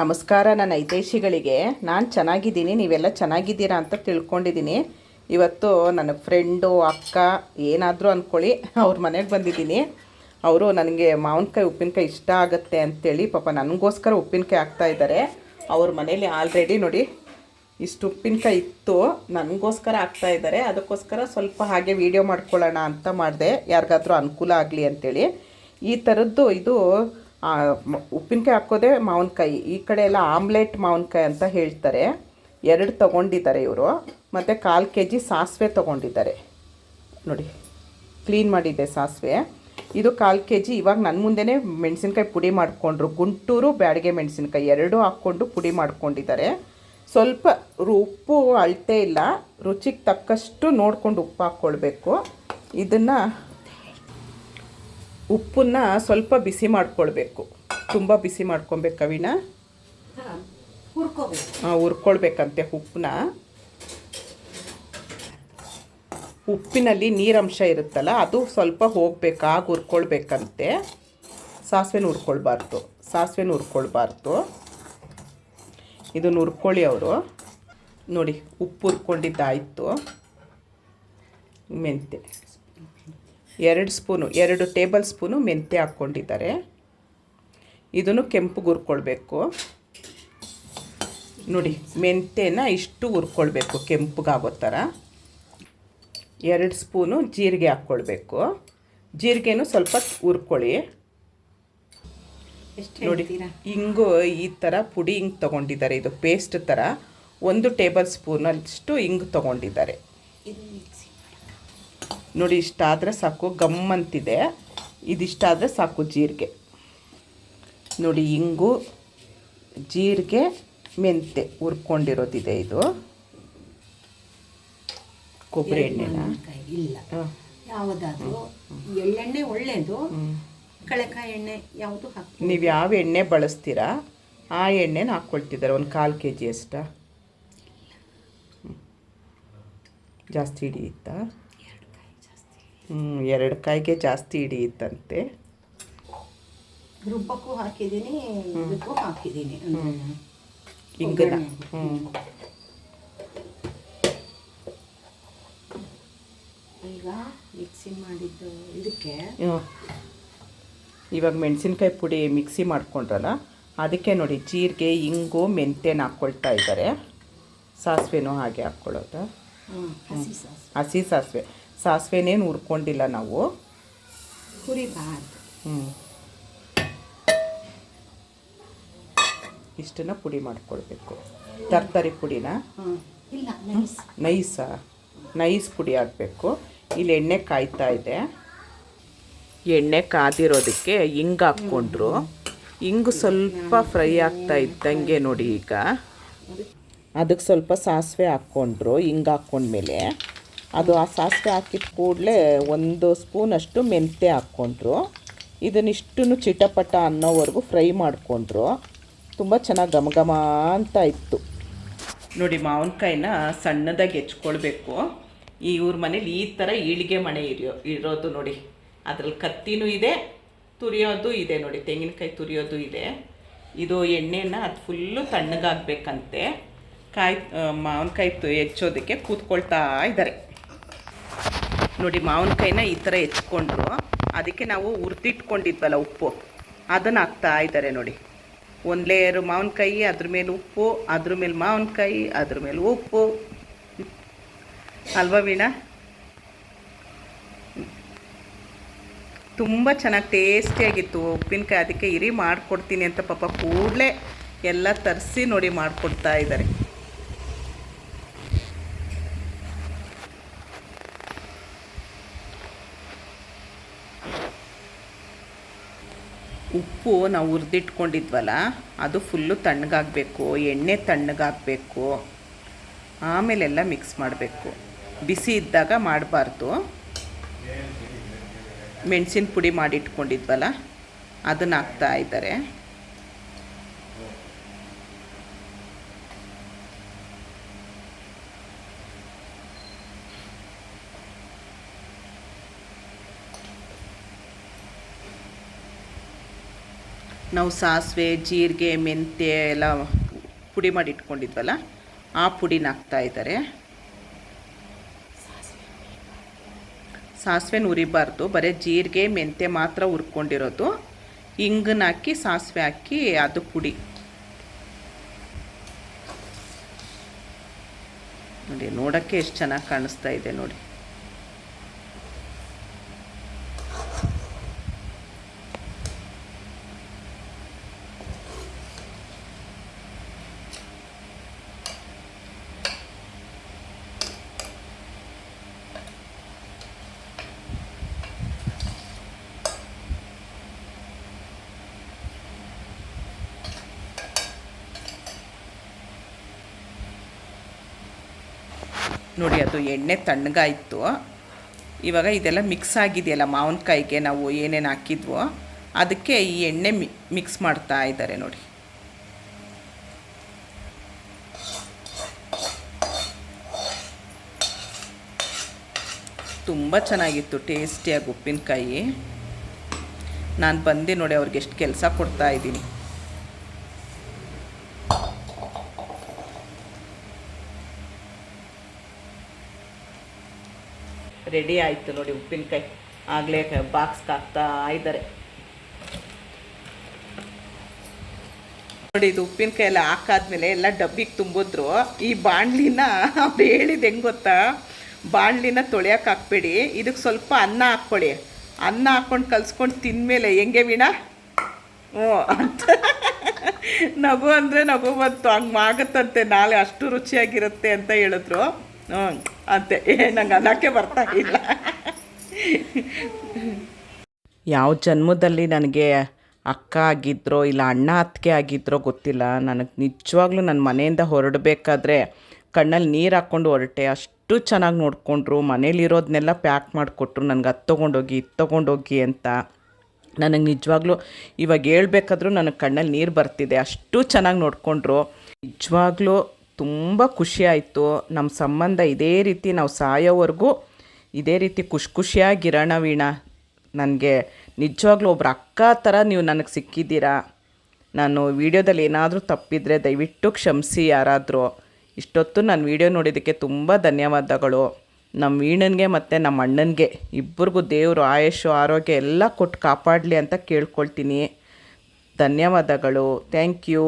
ನಮಸ್ಕಾರ ನನ್ನ ಹಿತೈಷಿಗಳಿಗೆ. ನಾನು ಚೆನ್ನಾಗಿದ್ದೀನಿ, ನೀವೆಲ್ಲ ಚೆನ್ನಾಗಿದ್ದೀರಾ ಅಂತ ತಿಳ್ಕೊಂಡಿದ್ದೀನಿ. ಇವತ್ತು ನನ್ನ ಫ್ರೆಂಡು ಅಕ್ಕ, ಏನಾದರೂ ಅಂದ್ಕೊಳ್ಳಿ ಅವ್ರ ಮನೆಗೆ ಬಂದಿದ್ದೀನಿ. ಅವರು ನನಗೆ ಮಾವಿನಕಾಯಿ, ಉಪ್ಪಿನಕಾಯಿ ಇಷ್ಟ ಆಗುತ್ತೆ ಅಂಥೇಳಿ ಪಾಪ ನನಗೋಸ್ಕರ ಉಪ್ಪಿನಕಾಯಿ ಹಾಕ್ತಾ ಇದ್ದಾರೆ ಅವ್ರ ಮನೇಲಿ ಆಲ್ರೆಡಿ ನೋಡಿ ಇಷ್ಟು ಉಪ್ಪಿನಕಾಯಿ ಇತ್ತು, ನನಗೋಸ್ಕರ ಹಾಕ್ತಾ ಇದ್ದಾರೆ ಅದಕ್ಕೋಸ್ಕರ ಸ್ವಲ್ಪ ಹಾಗೆ ವೀಡಿಯೋ ಮಾಡ್ಕೊಳ್ಳೋಣ ಅಂತ ಮಾಡಿದೆ. ಯಾರಿಗಾದ್ರೂ ಅನುಕೂಲ ಆಗಲಿ ಅಂಥೇಳಿ ಈ ಥರದ್ದು ಇದು ಉಪ್ಪಿನಕಾಯಿ ಹಾಕೋದೇ ಮಾವಿನಕಾಯಿ. ಈ ಕಡೆ ಎಲ್ಲ ಆಮ್ಲೆಟ್ ಮಾವಿನಕಾಯಿ ಅಂತ ಹೇಳ್ತಾರೆ. ಎರಡು ತೊಗೊಂಡಿದ್ದಾರೆ ಇವರು. ಮತ್ತು ಕಾಲು ಕೆ ಜಿ ಸಾಸಿವೆ ತೊಗೊಂಡಿದ್ದಾರೆ. ನೋಡಿ, ಕ್ಲೀನ್ ಮಾಡಿದ್ದೆ ಸಾಸಿವೆ. ಇದು ಕಾಲು ಕೆ ಜಿ ಇವಾಗ ನನ್ನ ಮುಂದೆನೇ ಮೆಣಸಿನ್ಕಾಯಿ ಪುಡಿ ಮಾಡಿಕೊಂಡ್ರು. ಗುಂಟೂರು ಬ್ಯಾಡಿಗೆ ಮೆಣಸಿನ್ಕಾಯಿ. ಎರಡೂ ಹಾಕ್ಕೊಂಡು ಪುಡಿ ಮಾಡ್ಕೊಂಡಿದ್ದಾರೆ. ಸ್ವಲ್ಪ ಉಪ್ಪು ಅಳತೆ ಇಲ್ಲ. ರುಚಿಗೆ ತಕ್ಕಷ್ಟು ನೋಡಿಕೊಂಡು ಉಪ್ಪು ಹಾಕ್ಕೊಳ್ಬೇಕು ಇದನ್ನು ಉಪ್ಪನ್ನ ಸ್ವಲ್ಪ ಬಿಸಿ ಮಾಡ್ಕೊಳ್ಬೇಕು. ತುಂಬ ಬಿಸಿ ಮಾಡ್ಕೊಬೇಕು ಕವಿನ. ಹುರ್ಕೊಳ್ಬೇಕಂತೆ ಉಪ್ಪನ್ನ. ಉಪ್ಪಿನಲ್ಲಿ ನೀರಂಶ ಇರುತ್ತಲ್ಲ ಅದು ಸ್ವಲ್ಪ ಹೋಗ್ಬೇಕು ಆಗ ಹುರ್ಕೊಳ್ಬೇಕಂತೆ. ಸಾಸಿವೆನ ಹುರ್ಕೊಳ್ಬಾರ್ದು. ಸಾಸಿವೆನ ಹುರ್ಕೊಳ್ಬಾರ್ದು. ಇದನ್ನು ಹುರ್ಕೊಳ್ಳಿ ಅವರು. ನೋಡಿ ಉಪ್ಪು ಹುರ್ಕೊಂಡಿದ್ದಾಯಿತು. ಮೆಂತೆ ಎರಡು ಸ್ಪೂನು ಎರಡು ಟೇಬಲ್ ಸ್ಪೂನು ಮೆಂತ್ಯ ಹಾಕ್ಕೊಂಡಿದ್ದಾರೆ. ಇದನ್ನು ಕೆಂಪುಗೆ ಹುರ್ಕೊಳ್ಬೇಕು. ನೋಡಿ ಮೆಂತ್ಯನ ಇಷ್ಟು ಹುರ್ಕೊಳ್ಬೇಕು ಕೆಂಪಗಾಗೋ ಥರ. ಎರಡು ಸ್ಪೂನು ಜೀರಿಗೆ ಹಾಕ್ಕೊಳ್ಬೇಕು. ಜೀರಿಗೆನೂ ಸ್ವಲ್ಪ ಹುರ್ಕೊಳ್ಳಿ. ನೋಡಿ ಹಿಂಗು ಈ ಥರ ಪುಡಿ ಹಿಂಗೆ ತೊಗೊಂಡಿದ್ದಾರೆ ಇದು ಪೇಸ್ಟ್ ಥರ. ಒಂದು ಟೇಬಲ್ ಸ್ಪೂನಷ್ಟು ಹಿಂಗೆ ತೊಗೊಂಡಿದ್ದಾರೆ. ನೋಡಿ ಇಷ್ಟಾದರೆ ಸಾಕು ಗಮ್ಮಂತಿದೆ ಇದಿಷ್ಟಾದರೆ ಸಾಕು ಜೀರಿಗೆ. ನೋಡಿ ಇಂಗು ಜೀರಿಗೆ ಮೆಂತೆ ಹುರ್ಕೊಂಡಿರೋದಿದೆ ಇದು. ಕೊಬ್ಬರಿ ಎಣ್ಣೆನ? ಇಲ್ಲ. ಯಾವುದಾದ್ರೂ ಎಳ್ಳೆಣ್ಣೆ ಒಳ್ಳೆಯದು ಕಳೆಕಾಯಿ ಎಣ್ಣೆ ಯಾವುದು ಹಾಕಿ ನೀವು ಯಾವ ಎಣ್ಣೆ ಬಳಸ್ತೀರಾ? ಆ ಎಣ್ಣೆನ ಹಾಕ್ಕೊಳ್ತಿದ್ದಾರೆ ಒಂದು ಕಾಲು ಕೆ ಜಿ ಅಷ್ಟ ಜಾಸ್ತಿ ಹಿಡಿಯುತ್ತಾ? ಎರಡು ಕಾಯಿಗೆ ಜಾಸ್ತಿ ಹಿಡಿಯುತ್ತಂತೆ. ರುಬ್ಬಕ್ಕೂ ಹಾಕಿದ್ದೀನಿ ಇದಕ್ಕೂ ಹಾಕಿದ್ದೀನಿ. ಹಿಂಗನ ಹ್ಞೂ ಈಗ ಮಿಕ್ಸಿ ಮಾಡಿದ್ದು ಇದಕ್ಕೆ. ಇವಾಗ ಮೆಣಸಿನ್ಕಾಯಿ ಪುಡಿ ಮಿಕ್ಸಿ ಮಾಡ್ಕೊಂಡ್ರಲ್ಲ ಅದಕ್ಕೆ ನೋಡಿ ಜೀರಿಗೆ ಇಂಗು ಮೆಂತೆನ ಹಾಕ್ಕೊಳ್ತಾ ಇದ್ದಾರೆ. ಸಾಸಿವೆನೂ ಹಾಗೆ ಹಾಕ್ಕೊಳ್ಳೋದು. ಹಸಿ ಸಾಸಿವೆ. ಸಾಸಿವೆನೇನು ಹುರ್ಕೊಂಡಿಲ್ಲ ನಾವು. ಹುರಿಬಾರ್ದು ಹ್ಞೂ ಇಷ್ಟನ್ನು ಪುಡಿ ಮಾಡ್ಕೊಳ್ಬೇಕು. ತರಕಾರಿ ಪುಡಿನ. ನೈಸಾ. ನೈಸ್. ಪುಡಿ ಹಾಕಬೇಕು ಇಲ್ಲಿ ಎಣ್ಣೆ ಕಾಯ್ತಾ ಇದೆ. ಎಣ್ಣೆ ಕಾದಿರೋದಕ್ಕೆ ಹಿಂಗೆ ಹಾಕ್ಕೊಂಡ್ರು. ಹಿಂಗು ಸ್ವಲ್ಪ ಫ್ರೈ ಆಗ್ತಾ ಇದ್ದಂಗೆ ನೋಡಿ ಈಗ. ಅದಕ್ಕೆ ಸ್ವಲ್ಪ ಸಾಸಿವೆ ಹಾಕ್ಕೊಂಡ್ರು ಹಿಂಗ್ ಹಾಕ್ಕೊಂಡ್ಮೇಲೆ. ಅದು ಆ ಸಾಸಿವೆ ಹಾಕಿದ ಕೂಡಲೇ ಒಂದು ಸ್ಪೂನಷ್ಟು ಮೆಂತ್ಯ ಹಾಕ್ಕೊಂಡ್ರು. ಇದನ್ನಿಷ್ಟನ್ನು ಚಿಟಪಟ ಅನ್ನೋವರೆಗೂ ಫ್ರೈ ಮಾಡಿಕೊಂಡ್ರು. ತುಂಬ ಚೆನ್ನಾಗಿ ಘಮ ಘಮ ಅಂತ ಇತ್ತು. ನೋಡಿ ಮಾವಿನಕಾಯಿನ ಸಣ್ಣದಾಗಿ ಹೆಚ್ಕೊಳ್ಬೇಕು. ಈ ಇವ್ರ ಮನೇಲಿ ಈ ಥರ ಈಳಿಗೆ ಮನೆ ಇರೋ ಇರೋದು ನೋಡಿ. ಅದ್ರಲ್ಲಿ ಕತ್ತಿನೂ ಇದೆ, ತುರಿಯೋದು ಇದೆ ನೋಡಿ. ತೆಂಗಿನಕಾಯಿ ತುರಿಯೋದು ಇದೆ. ಇದು ಎಣ್ಣೆನ ಅದು ಫುಲ್ಲು ತಣ್ಣಗಾಗಬೇಕಂತೆ. ಕಾಯಿ, ಮಾವಿನಕಾಯಿ ಹೆಚ್ಚೋದಕ್ಕೆ ಕೂತ್ಕೊಳ್ತಾ ಇದ್ದಾರೆ. ನೋಡಿ ಮಾವಿನಕಾಯಿನ ಈ ಥರ ಹೆಚ್ಕೊಂಡ್ರು ಅದಕ್ಕೆ ನಾವು ಹುರಿದಿಟ್ಕೊಂಡಿದ್ವಲ್ಲ ಉಪ್ಪು. ಅದನ್ನು ಹಾಕ್ತಾ ಇದ್ದಾರೆ ನೋಡಿ. ಒಂದು ಲೇಯರು ಮಾವಿನಕಾಯಿ ಅದ್ರ ಮೇಲೆ ಉಪ್ಪು, ಅದ್ರ ಮೇಲೆ ಮಾವಿನಕಾಯಿ ಅದ್ರ ಮೇಲೆ ಉಪ್ಪು. ಅಲ್ವಾ ವೀಣಾ? ತುಂಬ ಚೆನ್ನಾಗಿ ಟೇಸ್ಟಿಯಾಗಿತ್ತು ಉಪ್ಪಿನಕಾಯಿ. ಅದಕ್ಕೆ ಇರಿ ಮಾಡಿಕೊಡ್ತೀನಿ ಅಂತ ಪಾಪ ಕೂಡಲೇ ಎಲ್ಲ ತರಿಸಿ ನೋಡಿ ಮಾಡಿಕೊಡ್ತಾ ಇದ್ದಾರೆ. ಉಪ್ಪು ನಾವು ಹುರಿದಿಟ್ಕೊಂಡಿದ್ವಲ್ಲ, ಅದು ಫುಲ್ಲು ತಣ್ಣಗಾಗಬೇಕು, ಎಣ್ಣೆ ತಣ್ಣಗಾಗಬೇಕು, ಆಮೇಲೆಲ್ಲ ಮಿಕ್ಸ್ ಮಾಡಬೇಕು. ಬಿಸಿ ಇದ್ದಾಗ ಮಾಡಬಾರ್ದು. ಮೆಣಸಿನ ಪುಡಿ ಮಾಡಿಟ್ಕೊಂಡಿದ್ವಲ್ಲ, ಅದನ್ನು ಹಾಕ್ತಾ ಇದ್ದಾರೆ. ನಾವು ಸಾಸಿವೆ, ಜೀರಿಗೆ, ಮೆಂತ್ಯ ಎಲ್ಲ ಪುಡಿ ಮಾಡಿ ಇಟ್ಕೊಂಡಿದ್ವಲ್ಲ, ಆ ಪುಡಿನ ಹಾಕ್ತಾ ಇದ್ದಾರೆ. ಸಾಸಿವೆನ ಉರಿಬಾರ್ದು, ಬರೀ ಜೀರಿಗೆ, ಮೆಂತ್ಯ ಮಾತ್ರ ಹುರ್ಕೊಂಡಿರೋದು. ಹಿಂಗನ್ನ ಹಾಕಿ, ಸಾಸಿವೆ ಹಾಕಿ, ಅದು ಪುಡಿ. ನೋಡಿ, ನೋಡೋಕ್ಕೆ ಎಷ್ಟು ಚೆನ್ನಾಗಿ ಕಾಣಿಸ್ತಾ ಇದೆ ನೋಡಿ. ನೋಡಿ, ಅದು ಎಣ್ಣೆ ತಣ್ಣಗಾಯಿತು. ಇವಾಗ ಇದೆಲ್ಲ ಮಿಕ್ಸ್ ಆಗಿದೆಯಲ್ಲ, ಮಾವಿನಕಾಯಿಗೆ ನಾವು ಏನೇನು ಹಾಕಿದ್ವೋ ಅದಕ್ಕೆ ಈ ಎಣ್ಣೆ ಮಿಕ್ಸ್ ಮಾಡ್ತಾ ಇದ್ದಾರೆ ನೋಡಿ. ತುಂಬ ಚೆನ್ನಾಗಿತ್ತು, ಟೇಸ್ಟಿಯಾಗಿ ಉಪ್ಪಿನಕಾಯಿ. ನಾನು ಬಂದೆ ನೋಡಿ, ಅವ್ರಿಗೆ ಎಷ್ಟು ಕೆಲಸ ಕೊಡ್ತಾ ಇದ್ದೀನಿ. ರೆಡಿ ಆಯಿತು ನೋಡಿ ಉಪ್ಪಿನಕಾಯಿ. ಆಗಲೇ ಬಾಕ್ಸ್ಗೆ ಹಾಕ್ತಾ ಇದ್ದಾರೆ. ನೋಡಿ ಇದು ಉಪ್ಪಿನಕಾಯಿ ಎಲ್ಲ ಹಾಕಾದ್ಮೇಲೆ ಎಲ್ಲ ಡಬ್ಬಿಗೆ ತುಂಬಿದ್ರು. ಈ ಬಾಣ್ಲಿನ ಅವ್ರು ಹೇಳಿದ ಹೆಂಗೆ ಗೊತ್ತಾ? ಬಾಣಲಿನ ತೊಳೆಯಕ್ಕೆ ಹಾಕ್ಬೇಡಿ. ಇದಕ್ಕೆ ಸ್ವಲ್ಪ ಅನ್ನ ಹಾಕ್ಕೊಳ್ಳಿ. ಅನ್ನ ಹಾಕ್ಕೊಂಡು ಕಲ್ಸ್ಕೊಂಡು ತಿಂದಮೇಲೆ ಹೆಂಗೆ ವೀಣಾ? ಹ್ಞೂ ಅಂತ. ನಗು ಅಂದರೆ ನಗು ಬಂತು. ಹಂಗೆ ಆಗುತ್ತಂತೆ ನಾಳೆ ಅಷ್ಟು ರುಚಿಯಾಗಿರುತ್ತೆ ಅಂತ ಹೇಳಿದ್ರು. ಅಂತೆ. ನಂಗೆ ಅನ್ನಕ್ಕೆ ಬರ್ತಾ ಇಲ್ಲ. ಯಾವ ಜನ್ಮದಲ್ಲಿ ನನಗೆ ಅಕ್ಕ ಆಗಿದ್ರೋ ಇಲ್ಲ ಅಣ್ಣ ಅತ್ತಿಗೆ ಆಗಿದ್ರೋ ಗೊತ್ತಿಲ್ಲ. ನನಗೆ ನಿಜವಾಗ್ಲೂ ನನ್ನ ಮನೆಯಿಂದ ಹೊರಡಬೇಕಾದ್ರೆ ಕಣ್ಣಲ್ಲಿ ನೀರು ಹಾಕ್ಕೊಂಡು ಹೊರಟೆ. ಅಷ್ಟು ಚೆನ್ನಾಗಿ ನೋಡಿಕೊಂಡ್ರು. ಮನೇಲಿರೋದನ್ನೆಲ್ಲ ಪ್ಯಾಕ್ ಮಾಡಿಕೊಟ್ರು. ನನಗೆ ಅದು ತೊಗೊಂಡೋಗಿ, ಇದು ತೊಗೊಂಡೋಗಿ ಅಂತ. ನನಗೆ ನಿಜವಾಗ್ಲೂ ಇವಾಗ ಹೇಳ್ಬೇಕಾದ್ರೂ ನನಗೆ ಕಣ್ಣಲ್ಲಿ ನೀರು ಬರ್ತಿದೆ. ಅಷ್ಟು ಚೆನ್ನಾಗಿ ನೋಡಿಕೊಂಡ್ರು. ನಿಜವಾಗ್ಲೂ ತುಂಬ ಖುಷಿ ಆಯಿತು. ನಮ್ಮ ಸಂಬಂಧ ಇದೇ ರೀತಿ ನಾವು ಸಾಯೋವರೆಗೂ ಇದೇ ರೀತಿ ಖುಷಿ ಖುಷಿಯಾಗಿರೋಣ ವೀಣಾ. ನನಗೆ ನಿಜವಾಗ್ಲೂ ಒಬ್ರು ಅಕ್ಕ ಥರ ನೀವು ನನಗೆ ಸಿಕ್ಕಿದ್ದೀರಾ? ನಾನು ವೀಡಿಯೋದಲ್ಲಿ ಏನಾದರೂ ತಪ್ಪಿದರೆ ದಯವಿಟ್ಟು ಕ್ಷಮಿಸಿ ಯಾರಾದರೂ. ಇಷ್ಟೊತ್ತು ನಾನು ವೀಡಿಯೋ ನೋಡಿದ್ದಕ್ಕೆ ತುಂಬ ಧನ್ಯವಾದಗಳು. ನಮ್ಮ ವೀಣನಿಗೆ ಮತ್ತು ನಮ್ಮ ಅಣ್ಣನಿಗೆ. ಇಬ್ಬರಿಗೂ ದೇವರು ಆಯುಷು ಆರೋಗ್ಯ ಎಲ್ಲ ಕೊಟ್ಟು ಕಾಪಾಡಲಿ ಅಂತ ಕೇಳ್ಕೊಳ್ತೀನಿ. ಧನ್ಯವಾದಗಳು. Thank you.